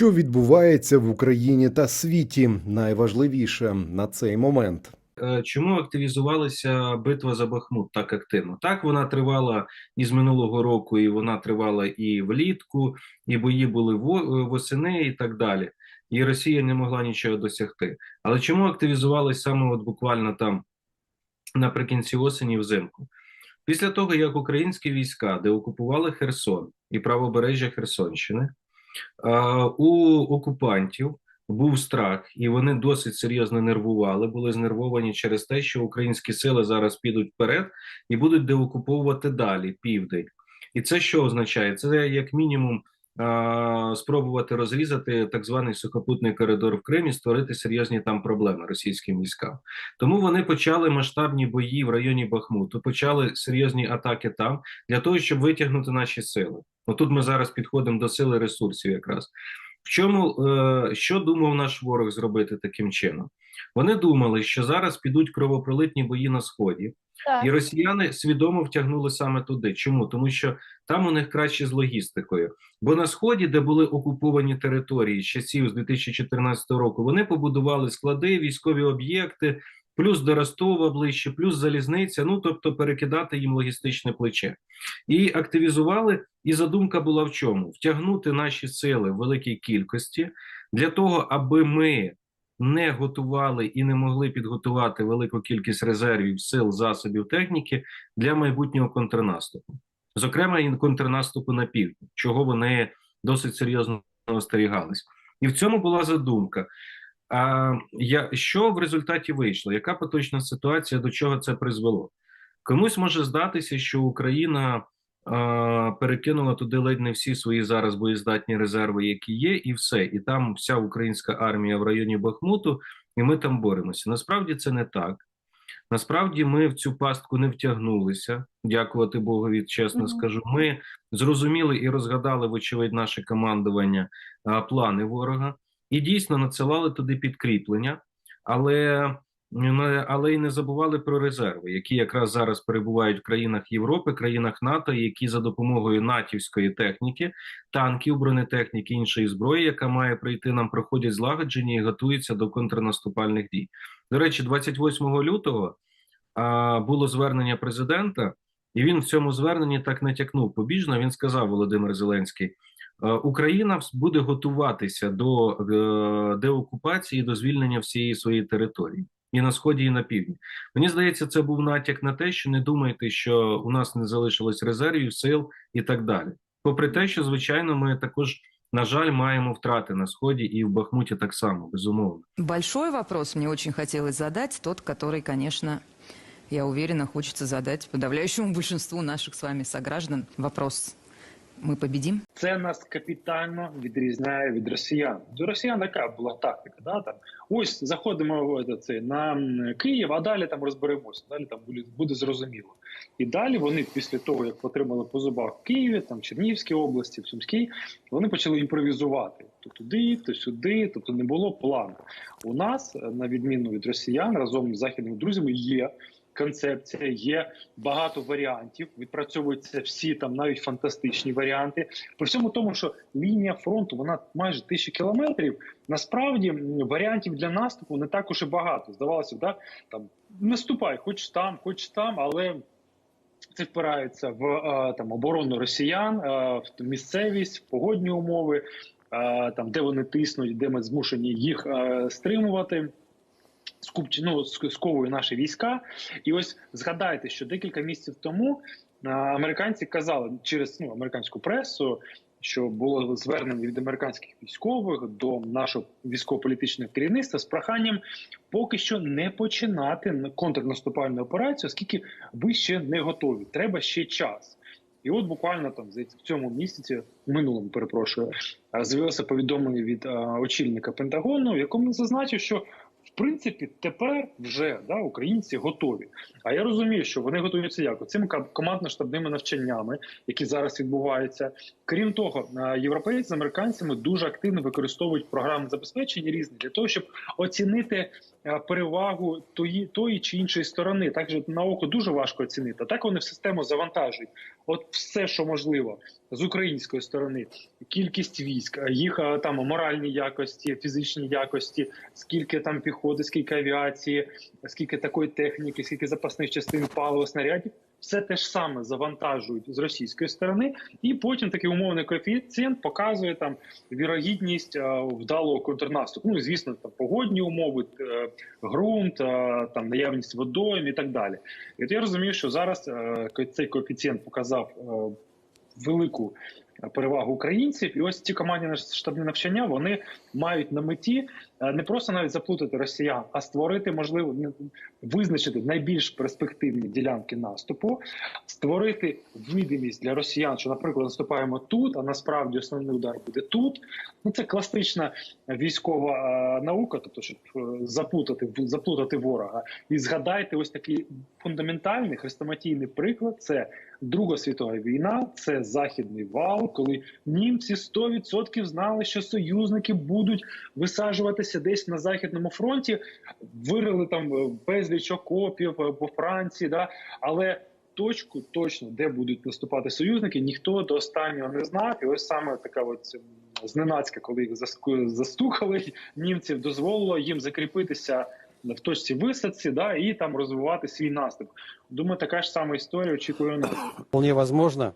Що відбувається в Україні та світі, найважливіше на цей момент. Е, Чому активізувалася битва за Бахмут так активно? Так вона тривала із минулого року, і вона тривала і влітку, і бої були во- восени, і так далі. І Росія не могла нічого досягти. Але чому активізувалась саме от буквально там наприкінці осені, взимку? Після того, як українські війська деокупували Херсон і правобережжя Херсонщини, е, у окупантів був страх, і вони досить серйозно нервували, були знервовані через те, що українські сили зараз підуть вперед і будуть деокуповувати далі південь. І це що означає? Це як мінімум спробувати розрізати так званий сухопутний коридор в Кримі, створити серйозні там проблеми російським військам. Тому вони почали масштабні бої в районі Бахмуту, почали серйозні атаки там для того, щоб витягнути наші сили. Отут ми зараз підходимо до сили ресурсів, якраз. В чому е, що думав наш ворог зробити таким чином? Вони думали, що зараз підуть кровопролитні бої на сході, Так. і росіяни свідомо втягнули саме туди. Чому? Тому що там у них краще з логістикою. Бо на сході, де були окуповані території з часів з 2014 року, вони побудували склади, військові об'єкти, плюс до ближче, плюс залізниця. Ну тобто перекидати їм логістичне плече. І активізували. І задумка була в чому? Втягнути наші сили в великій кількості для того, аби ми не готували і не могли підготувати велику кількість резервів, сил, засобів, техніки для майбутнього контрнаступу, зокрема і контрнаступу на південь, чого вони досить серйозно остерігались. І в цьому була задумка. А я, що в результаті вийшло? Яка поточна ситуація, до чого це призвело? Комусь може здатися, що Україна а, перекинула туди ледь не всі свої зараз боєздатні резерви, які є, і все. І там вся українська армія в районі Бахмуту, і ми там боремося. Насправді це не так. Насправді ми в цю пастку не втягнулися. Дякувати Богові, чесно Мгм. скажу. Ми зрозуміли і розгадали, вочевидь, наше командування а, плани ворога, і дійсно надсилали туди підкріплення, але, але й не забували про резерви, які якраз зараз перебувають в країнах Європи, країнах НАТО, які за допомогою натівської техніки, танків, бронетехніки, іншої зброї, яка має прийти, нам проходять злагодження і готуються до контрнаступальних дій. До речі, 28 лютого а, було звернення президента, і він в цьому зверненні так натякнув побіжно. Він сказав Володимир Зеленський: Україна буде готуватися до е, деокупації, до звільнення всієї своєї території. І на сході, і на півдні. Мені здається, це був натяк на те, що не думайте, що у нас не залишилось резервів, сил і так далі. Попри те, що звичайно, ми також, на жаль, маємо втрати на сході і в Бахмуті так само, безумовно. Большой вопрос мне очень хотелось задать, тот, который, конечно, я уверена, хочется задать подавляющему большинству наших с вами сограждан. Вопрос. Мы победим? Це нас капітально відрізняє від росіян. До росіян яка була тактика? Да? Там, ось заходимо це, на Київ, а далі там розберемося. Далі там буде, буде зрозуміло. І далі вони, після того, як отримали по зубах в Києві, там Чернігівській області, в Сумській, вони почали імпровізувати то туди, то сюди, тобто не було плану. У нас, на відміну від росіян, разом з західними друзями є. Концепція є багато варіантів. Відпрацьовуються всі там навіть фантастичні варіанти. При всьому тому, що лінія фронту вона майже тисячу кілометрів. Насправді варіантів для наступу не так уж і багато. Здавалося б, да? там наступай, хоч там, хоч там, але це впирається в там оборону росіян, в місцевість, в погодні умови, там де вони тиснуть, де ми змушені їх стримувати. Ну, ск- сковує наші війська, і ось згадайте, що декілька місяців тому американці казали через ну американську пресу, що було звернення від американських військових до нашого військово-політичного керівництва з проханням поки що не починати контрнаступальну операцію, оскільки ви ще не готові. Треба ще час. І от буквально там в цьому місяці, минулому перепрошую, з'явилося повідомлення від очільника Пентагону, в якому зазначив, що в принципі тепер вже да, українці готові. А я розумію, що вони готуються як цими командно-штабними навчаннями, які зараз відбуваються. Крім того, європейці з американцями дуже активно використовують програми забезпечення різні для того, щоб оцінити перевагу тої, тої чи іншої сторони. Так же на око дуже важко оцінити. Так вони в систему завантажують. От все, що можливо. з української сторони кількість військ, е, їх е, там моральні якості, фізичні якості, скільки там піхоти, скільки авіації, скільки такої техніки, скільки запасних частин палива, снарядів. Все те ж саме завантажують з російської сторони, і потім такий умовний коефіцієнт показує там вірогідність е, вдалого контрнаступу. Ну звісно, там погодні умови, е, ґрунт, е, там наявність водойм і так далі. І от я розумію, що зараз цей коефіцієнт показав велику перевагу українців, і ось ці командні штабні навчання вони мають на меті е, не просто навіть заплутати росіян, а створити можливо визначити найбільш перспективні ділянки наступу, створити видимість для росіян, що, наприклад, наступаємо тут, а насправді основний удар буде тут. Ну це класична військова е, наука, тобто щоб е, заплутати заплутати ворога. І згадайте ось такий фундаментальний хрестоматійний приклад: це Друга світова війна, це західний вал, коли німці 100% знали, що союзники будуть висаджуватися десь на західному фронті, вирили там е, безліч окопів е, по Франції, да але. Точку точно, де будуть наступати союзники, ніхто до останнього не знав. І ось саме така от зненацька, коли їх застукали, німців дозволило їм закріпитися в точці висадці, да, і там розвивати свій наступ. Думаю, така ж сама історія очікує нас. Вполне возможно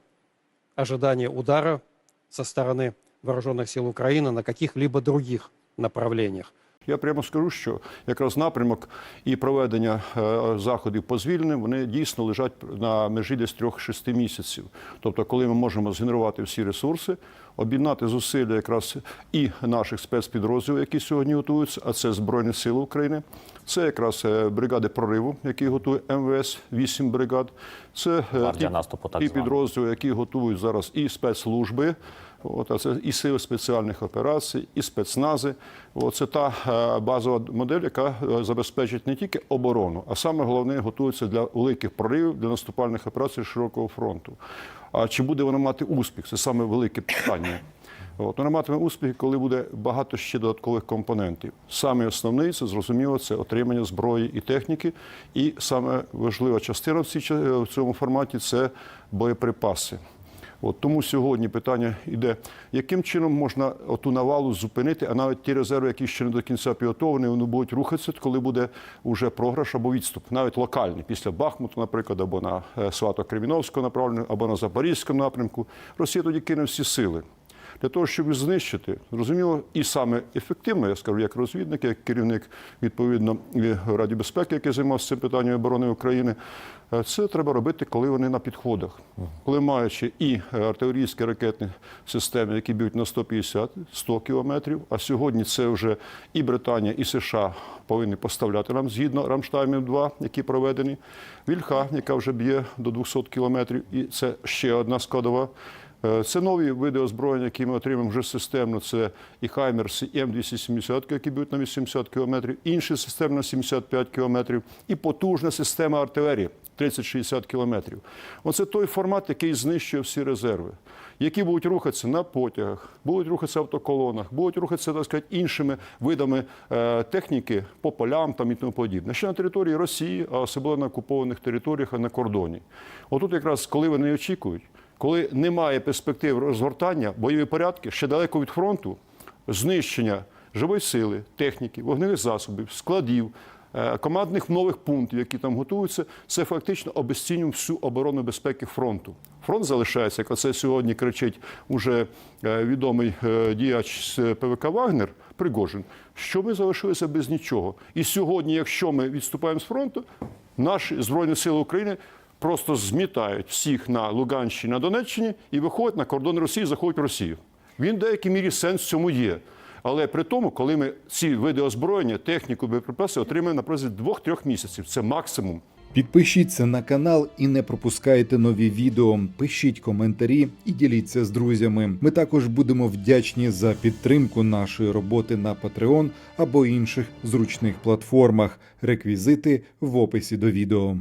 ожидание удара со стороны вооруженных сил Украины на каких-либо других направлениях. Я прямо скажу, що якраз напрямок і проведення е, заходів по звільненню вони дійсно лежать на межі десь трьох-шести місяців. Тобто, коли ми можемо згенерувати всі ресурси, об'єднати зусилля якраз і наших спецпідрозділів, які сьогодні готуються, а це Збройні Сили України, це якраз е, бригади прориву, які готує МВС, 8 бригад. Це е, ті- наступу, так ті підрозділи, які готують зараз і спецслужби. От, а це і сили спеціальних операцій, і спецнази. От, це та е, базова модель, яка е, забезпечить не тільки оборону, а саме головне готується для великих проривів, для наступальних операцій широкого фронту. А чи буде вона мати успіх? Це саме велике питання. От, вона матиме успіх, коли буде багато ще додаткових компонентів. Саме основний це зрозуміло, це отримання зброї і техніки. І саме важлива частина в, цьому форматі це боєприпаси. От тому сьогодні питання йде, яким чином можна оту навалу зупинити, а навіть ті резерви, які ще не до кінця підготовлені, вони будуть рухатися, коли буде вже програш або відступ, навіть локальний, після Бахмуту, наприклад, або на е, Свато-Креміновського направлення, або на Запорізькому напрямку. Росія тоді кине всі сили. Для того, щоб знищити, зрозуміло, і саме ефективно, я скажу, як розвідник, як керівник відповідно Раді безпеки, який займався цим питанням оборони України, е, це треба робити, коли вони на підходах, коли маючи і е, артилерійські ракетні системи, які б'ють на 150-100 кілометрів. А сьогодні це вже і Британія, і США повинні поставляти нам згідно Рамштаймів 2 які проведені. Вільха, яка вже б'є до 200 кілометрів, і це ще одна складова. Е, Це нові види озброєння, які ми отримаємо вже системно. Це і Хаймерс, і М270, які б'ють на 80 кілометрів, інші системи на 75 кілометрів, і потужна система артилерії 30-60 кілометрів. Оце той формат, який знищує всі резерви, які будуть рухатися на потягах, будуть рухатися автоколонах, будуть рухатися так сказати, іншими видами е, техніки по полям там і тому подібне. Ще на території Росії, а особливо на окупованих територіях, а на кордоні. Отут якраз коли вони очікують коли немає перспектив розгортання, бойові порядки ще далеко від фронту, знищення живої сили, техніки, вогневих засобів, складів, е, командних нових пунктів, які там готуються, це фактично обезцінює всю оборону безпеки фронту. Фронт залишається, як оце сьогодні кричить уже е, відомий е, діяч ПВК Вагнер Пригожин, що ми залишилися без нічого. І сьогодні, якщо ми відступаємо з фронту, наші Збройні Сили України просто змітають всіх на Луганщині, на Донеччині і виходять на кордон Росії, заходять в Росію. Він в деякій мірі сенс в цьому є. Але при тому, коли ми ці види озброєння, техніку, боєприпаси отримаємо на протязі двох-трьох місяців, це максимум. Підпишіться на канал і не пропускайте нові відео. Пишіть коментарі і діліться з друзями. Ми також будемо вдячні за підтримку нашої роботи на Patreon або інших зручних платформах. Реквізити в описі до відео.